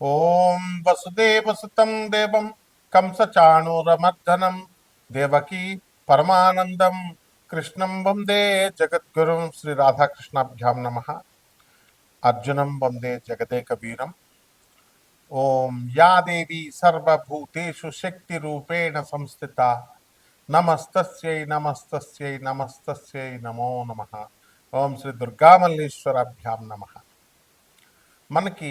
ఓం వసుదేవసుతం దేవం కంసచాణూరమర్దనం దేవకీ పరమానందం కృష్ణం వందే జగద్గురుం శ్రీ రాధాకృష్ణాభ్యాం నమ అర్జునం వందే జగదేక వీరం ఓం యా దేవి సర్వభూతేషు శక్తిరూపేణ సంస్థిత నమస్తస్యై నమస్తస్యై నమస్తస్యై నమో నమ ఓం శ్రీ దుర్గామల్లేశ్వరాభ్యాం నమ మనకి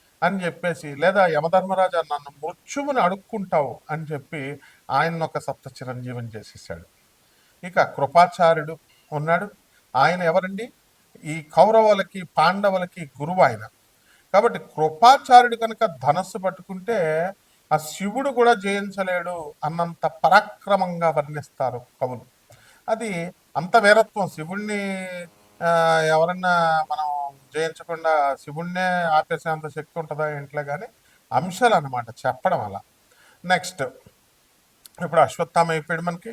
అని చెప్పేసి లేదా యమధర్మరాజా నన్ను మృత్యువుని అడుక్కుంటావు అని చెప్పి ఆయన ఒక సప్త చిరంజీవిని చేసేసాడు ఇక కృపాచార్యుడు ఉన్నాడు. ఆయన ఎవరండి? ఈ కౌరవులకి పాండవులకి గురువు ఆయన. కాబట్టి కృపాచార్యుడు కనుక ధనస్సు పట్టుకుంటే ఆ శివుడు కూడా జయించలేడు అన్నంత పరాక్రమంగా వర్ణిస్తారు కవులు. అది అంత వీరత్వం. శివుణ్ణి ఎవరన్నా మనం జయించకుండా శివుణ్ణే ఆపేసేంత శక్తి ఉంటుందా ఇంట్లో కానీ అంశాలు అనమాట చెప్పడం అలా నెక్స్ట్ ఇప్పుడు అశ్వత్థామ అయిపోయాడు మనకి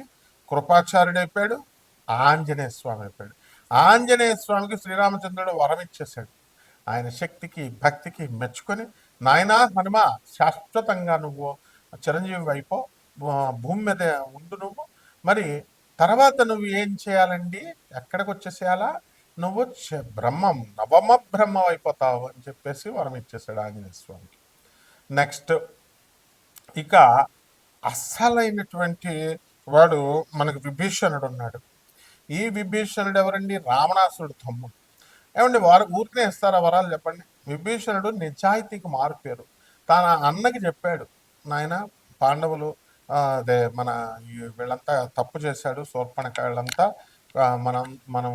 కృపాచార్యుడు అయిపోయాడు ఆంజనేయ స్వామి అయిపోయాడు. ఆంజనేయ స్వామికి శ్రీరామచంద్రుడు వరం ఇచ్చేసాడు ఆయన శక్తికి భక్తికి మెచ్చుకొని నాయనా హనుమ శాశ్వతంగా నువ్వు చిరంజీవి అయిపో భూ- భూమి మీద ఉండు నువ్వు. మరి తర్వాత నువ్వు ఏం చేయాలండి? ఎక్కడికి వచ్చేసేయాలా నువ్వు బ్రహ్మం నవమ బ్రహ్మం అయిపోతావు అని చెప్పేసి వరం ఇచ్చేసాడు ఆంజనేయ స్వామికి. నెక్స్ట్ ఇక అస్సలైనటువంటి వాడు మనకు విభీషణుడు ఉన్నాడు. ఈ విభీషణుడు ఎవరండి? రావణాసురుడు తమ్ముడు. ఏమండి వారు ఊరికనే ఇస్తారా వరాలు చెప్పండి? విభీషణుడు నిజాయితీకి మారిపోయారు తన అన్నకి చెప్పాడు నాయన పాండవులు అదే మన వీళ్ళంతా తప్పు చేశాడు శూర్పణక వీళ్ళంతా మనం మనం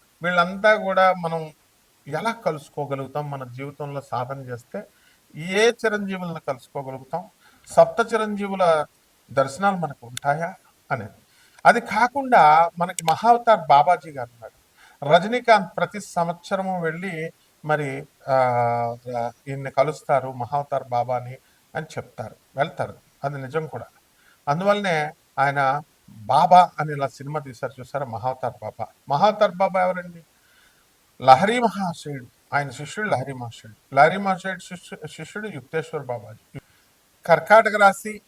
వీళ్ళంతా కూడా మనం ఎలా కలుసుకోగలుగుతాం? మన జీవితంలో సాధన చేస్తే ఏ చిరంజీవులను కలుసుకోగలుగుతాం? సప్త చిరంజీవుల దర్శనాలు మనకు ఉంటాయా? అనేది. అది కాకుండా మనకి మహావతార్ బాబాజీ గారు ఉన్నాడు రజనీకాంత్ ప్రతి సంవత్సరము వెళ్ళి మరి ఈయన్ని కలుస్తారు మహావతార్ బాబాని అని చెప్తారు వెళ్తారు. అది నిజం కూడా. అందువల్లనే ఆయన బాబా అని ఇలా సినిమా తీశారు చూసారా? మహావతార్ బాబా. మహావతార్ బాబా ఎవరండి? లహరి మహాశయుడు. ఆయన శిష్యుడు లహరి మహాశయుడు. లహరి మహాశయుడు శిష్యు శిష్యుడు యుక్తేశ్వర్ బాబాజీ. కర్కాటక రాశి.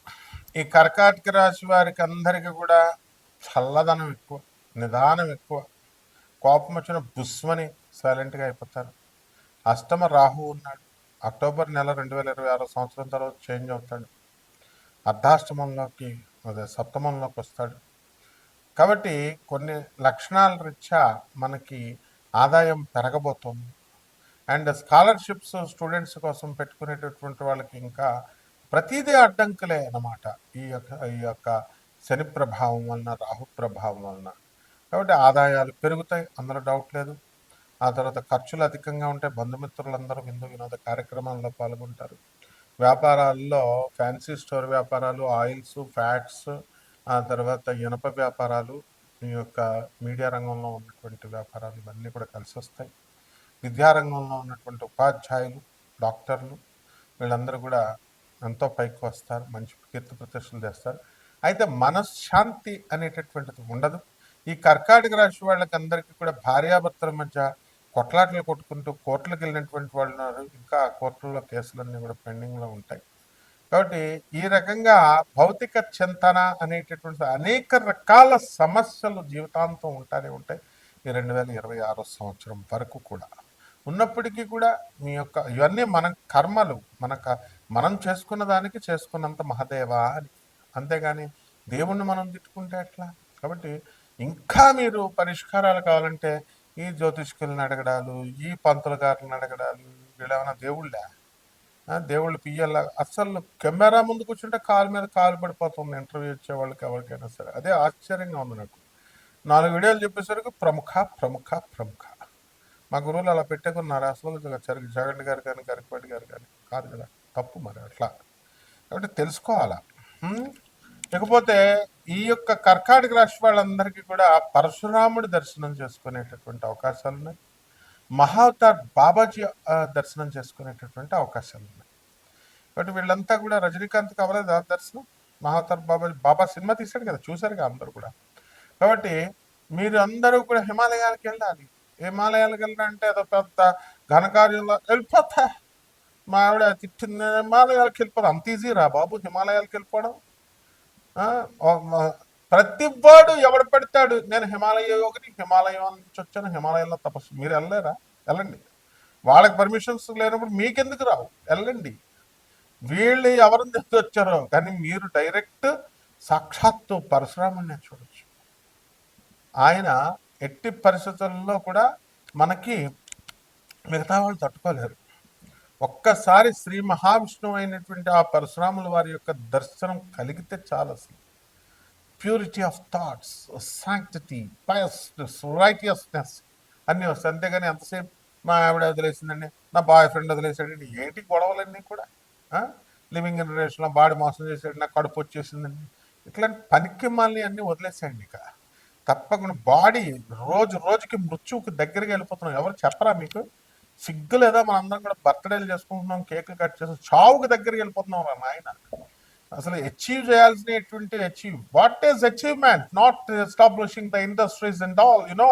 ఈ కర్కాటక రాశి వారికి అందరికీ కూడా చల్లదనం ఎక్కువ నిదానం ఎక్కువ. కోపం వచ్చిన బుస్మని సైలెంట్గా అయిపోతారు. అష్టమ రాహు ఉన్నాడు. అక్టోబర్ నెల రెండు వేల ఇరవై ఆరో సంవత్సరం తర్వాత చేంజ్ అవుతాడు. అర్ధాష్టమంలోకి అదే సప్తమంలోకి వస్తాడు. కాబట్టి కొన్ని లక్షణాల రీత్యా మనకి ఆదాయం పెరగబోతుంది. అండ్ స్కాలర్షిప్స్ స్టూడెంట్స్ కోసం పెట్టుకునేటటువంటి వాళ్ళకి ఇంకా ప్రతిదీ అడ్డంకులే అన్నమాట. ఈ యొక్క ఈ యొక్క శని ప్రభావం వలన రాహు ప్రభావం వలన. కాబట్టి ఆదాయాలు పెరుగుతాయి అందులో డౌట్ లేదు. ఆ తర్వాత ఖర్చులు అధికంగా ఉంటాయి బంధుమిత్రులందరూ విందు వినోద కార్యక్రమాల్లో పాల్గొంటారు. వ్యాపారాల్లో ఫ్యాన్సీ స్టోర్ వ్యాపారాలు ఆయిల్స్ ఫ్యాట్స్ ఆ తర్వాత ఇనప వ్యాపారాలు ఈ యొక్క మీడియా రంగంలో ఉన్నటువంటి వ్యాపారాలు ఇవన్నీ కూడా కలిసి వస్తాయి. విద్యారంగంలో ఉన్నటువంటి ఉపాధ్యాయులు డాక్టర్లు వీళ్ళందరూ కూడా ఎంతో పైకి వస్తారు మంచి కీర్తి ప్రతిష్టలు చేస్తారు. అయితే మనశ్శాంతి అనేటటువంటిది ఉండదు. ఈ కర్కాటక రాశి వాళ్ళకి అందరికీ కూడా భార్యాభర్తల మధ్య కొట్లాటలు కొట్టుకుంటూ కోర్టులకు వెళ్ళినటువంటి వాళ్ళు ఉన్నారు. ఇంకా కోర్టుల్లో కేసులన్నీ కూడా పెండింగ్లో ఉంటాయి. కాబట్టి ఈ రకంగా భౌతిక చింతన అనేటటువంటి అనేక రకాల సమస్యలు జీవితాంతం ఉంటానే ఉంటాయి. ఈ రెండు వేల ఇరవై ఆరో సంవత్సరం వరకు కూడా. ఉన్నప్పటికీ కూడా మీ యొక్క ఇవన్నీ మన కర్మలు. మన క- మనం చేసుకున్న దానికి చేసుకున్నంత మహదేవా అని. అంతేగాని దేవుణ్ణి మనం తిట్టుకుంటే ఎట్లా? కాబట్టి ఇంకా మీరు పరిష్కారాలు కావాలంటే ఈ జ్యోతిష్కులను అడగడాలు ఈ పంతుల గారిని అడగడాలు వీళ్ళేమైనా దేవుళ్ళా? దేవుళ్ళు పియ్యల్లా అస్సలు కెమెరా ముందు కూర్చుంటే కాలు మీద కాలు పడిపోతుంది ఇంటర్వ్యూ ఇచ్చే వాళ్ళకి ఎవరికైనా సరే. అదే ఆశ్చర్యంగా ఉంది నాకు. నాలుగు వీడియోలు చెప్పేసరికి ప్రముఖ ప్రముఖ ప్రముఖ. మా గురువులు అలా పెట్టేకున్నారు. అసలు జగ జగన్ గారు కానీ గరికపాటి గారు కానీ. కాదు కదా తప్పు మరి అట్లా. కాబట్టి తెలుసుకోవాలా? ఇకపోతే ఈ యొక్క కర్కాటక రాశి వాళ్ళందరికీ కూడా పరశురాముడి దర్శనం చేసుకునేటటువంటి అవకాశాలు ఉన్నాయి. మహావతార్ బాబాజీ దర్శనం చేసుకునేటటువంటి అవకాశాలు ఉన్నాయి. కాబట్టి వీళ్ళంతా కూడా రజనీకాంత్ కావలేదు ఆ దర్శనం. మహావతార్ బాబాజీ బాబా సినిమా తీశాడు కదా చూశారు కదా అందరూ కూడా. కాబట్టి మీరు అందరూ కూడా హిమాలయాలకు వెళ్ళాలి. హిమాలయాలకు వెళ్ళాలంటే అదో పెద్ద ఘనకార్యంలో వెళ్ళిపోతా. మా ఆవిడ తిట్టింది హిమాలయాలకు వెళ్ళిపోదు అంత ఈజీ రా బాబు? హిమాలయాలకు వెళ్ళిపోవడం? ప్రతి వాడు ఎవడు పెడతాడు? నేను హిమాలయ యోగిని హిమాలయం నుంచి వచ్చాను హిమాలయంలో తపస్సు. మీరు వెళ్ళలేరా? వెళ్ళండి. వాళ్ళకి పర్మిషన్స్ లేనప్పుడు మీకెందుకు రావు? వెళ్ళండి. వీళ్ళు ఎవరిని తెచ్చి వచ్చారో? కానీ మీరు డైరెక్ట్ సాక్షాత్తు పరశురాముని చూడొచ్చు. ఆయన ఎట్టి పరిస్థితుల్లో కూడా మనకి మిగతా వాళ్ళు తట్టుకోలేరు. ఒక్కసారి శ్రీ మహావిష్ణువు అయినటువంటి ఆ పరశురాముల వారి యొక్క దర్శనం కలిగితే చాలా అసలు. Purity of thoughts sanctity piousness righteousness అన్నీ వస్తాయి. అంతేగాని ఎంతసేపు మా ఆవిడ వదిలేసిందండి నా బాయ్ ఫ్రెండ్ వదిలేసాడండి ఏంటి గొడవలన్నీ కూడా? లివింగ్ ఇన్ రిలేషన్లో బాడీ మోసం చేసాడు నాకు కడుపు వచ్చేసిందండి. ఇట్లాంటి పనికి అన్నీ వదిలేసాయండి ఇక. తప్పకుండా బాడీ రోజు రోజుకి మృత్యువుకి దగ్గరికి వెళ్ళిపోతున్నాం. ఎవరు చెప్పరా మీకు? సిగ్గు లేదా మనందరం కూడా బర్త్డేలు చేసుకుంటున్నాం కేకులు కట్ చేసి చావుకి దగ్గరికి వెళ్ళిపోతున్నాం రా నాయన. అసలు అచీవ్ చేయాల్సినటువంటి achieve what is achievement not establishing the industries and all you know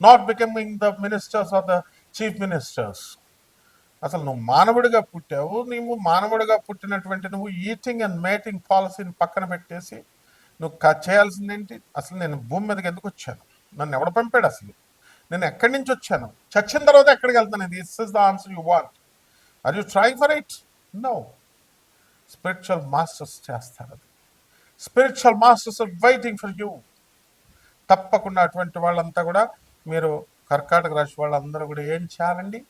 not becoming the ministers or the chief ministers అసలు నువ్వు మానవుడిగా పుట్టావు నువ్వు మానవుడిగా పుట్టినటువంటి నువ్వు ఈటింగ్ అండ్ మేటింగ్ పాలసీని పక్కన పెట్టేసి నువ్వు క- చేయాల్సింది ఏంటి అసలు నేను భూమి మీదకి ఎందుకు వచ్చాను? నన్ను ఎవడ పంపాడు అసలు? నేను ఎక్కడి నుంచి వచ్చాను? చచ్చిన తర్వాత ఎక్కడికి వెళ్తాను? This is the answer you want or you try for it no spiritual masters చేస్తారు అది. Spiritual masters are waiting for you తప్పకుండా అటువంటి వాళ్ళంతా కూడా మీరు కర్కాటక రాశి వాళ్ళందరూ కూడా ఏం చేయాలండి?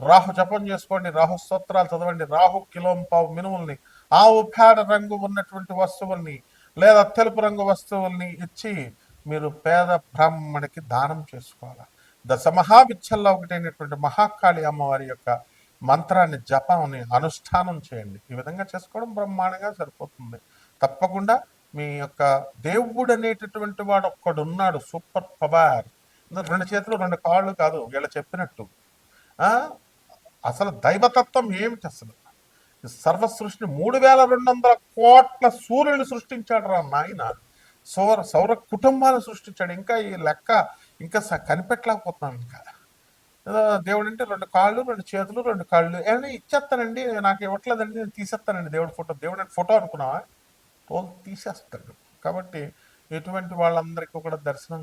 రాహు జపం చేసుకోండి రాహు స్తోత్రాలు చదవండి రాహు కిలోంపావు మినుముల్ని ఆవు పేడ రంగు ఉన్నటువంటి వస్తువుల్ని లేదా తెలుపు రంగు వస్తువుల్ని ఇచ్చి మీరు పేద బ్రాహ్మణికి దానం చేసుకోవాలి? దశ మహావిచ్చల్లో ఒకటైనటువంటి మహాకాళి అమ్మవారి యొక్క మంత్రాన్ని జపాన్ని అనుష్ఠానం చేయండి. ఈ విధంగా చేసుకోవడం బ్రహ్మాండంగా సరిపోతుంది. తప్పకుండా మీ యొక్క దేవుడు అనేటటువంటి వాడు ఒక్కడు ఉన్నాడు సూపర్ పవర్. రెండు చేతులు రెండు కాళ్ళు కాదు వీళ్ళు చెప్పినట్టు. అసలు దైవతత్వం ఏమిటి అసలు? సర్వ సృష్టిని మూడు వేల రెండు వందల కోట్ల సూర్యుని సృష్టించాడు రా నాయన. సౌర సౌర కుటుంబాలు సృష్టించాడు. ఇంకా ఈ లెక్క ఇంకా స- కనిపెట్టలేకపోతున్నాం ఇంకా. దేవుడు అంటే రెండు కాళ్ళు రెండు చేతులు రెండు కాళ్ళు. ఏమైనా ఇచ్చేస్తానండి నాకు ఇవ్వట్లేదండి నేను తీసేస్తానండి దేవుడు ఫోటో. దేవుడు అంటే ఫోటో అనుకున్నావా? తోలు తీసేస్తాడు. కాబట్టి ఎటువంటి వాళ్ళందరికీ కూడా దర్శనం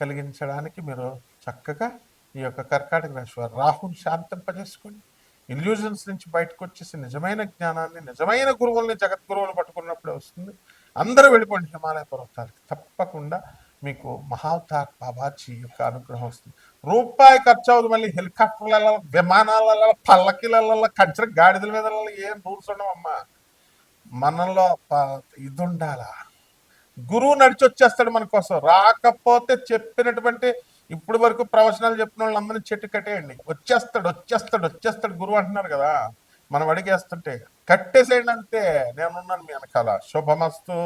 కలిగించడానికి మీరు చక్కగా ఈ యొక్క కర్కాటక రాశి వారు రాహుని శాంతింపజేసుకోండి. ఇల్యూజన్స్ నుంచి బయటకు వచ్చేసి నిజమైన జ్ఞానాన్ని నిజమైన గురువుల్ని జగద్గురువులు పట్టుకున్నప్పుడే వస్తుంది. అందరూ వెళ్ళిపోండి హిమాలయ పర్వతాలకి. తప్పకుండా మీకు మహావతార్ బాబాజీ యొక్క అనుగ్రహం వస్తుంది. రూపాయి ఖర్చు అవ్వదు మళ్ళీ హెలికాప్టర్ల విమానాల పల్లకిల కంచెల గాడిదల మీద ఏం రూల్స్ ఉండవమ్మా మనలో ఇది ఉండాలా గురువు నడిచి వచ్చేస్తాడు మన కోసం. రాకపోతే చెప్పినటువంటి ఇప్పుడు వరకు ప్రవచనాలు చెప్పిన వాళ్ళందరినీ చెట్టు కట్టేయండి. వచ్చేస్తాడు వచ్చేస్తాడు వచ్చేస్తాడు గురువు అంటున్నారు కదా. మనం అడిగేస్తుంటే కట్టేసేయండి అంతే నేనున్నాను మీ వెనకాల. శుభమస్తు.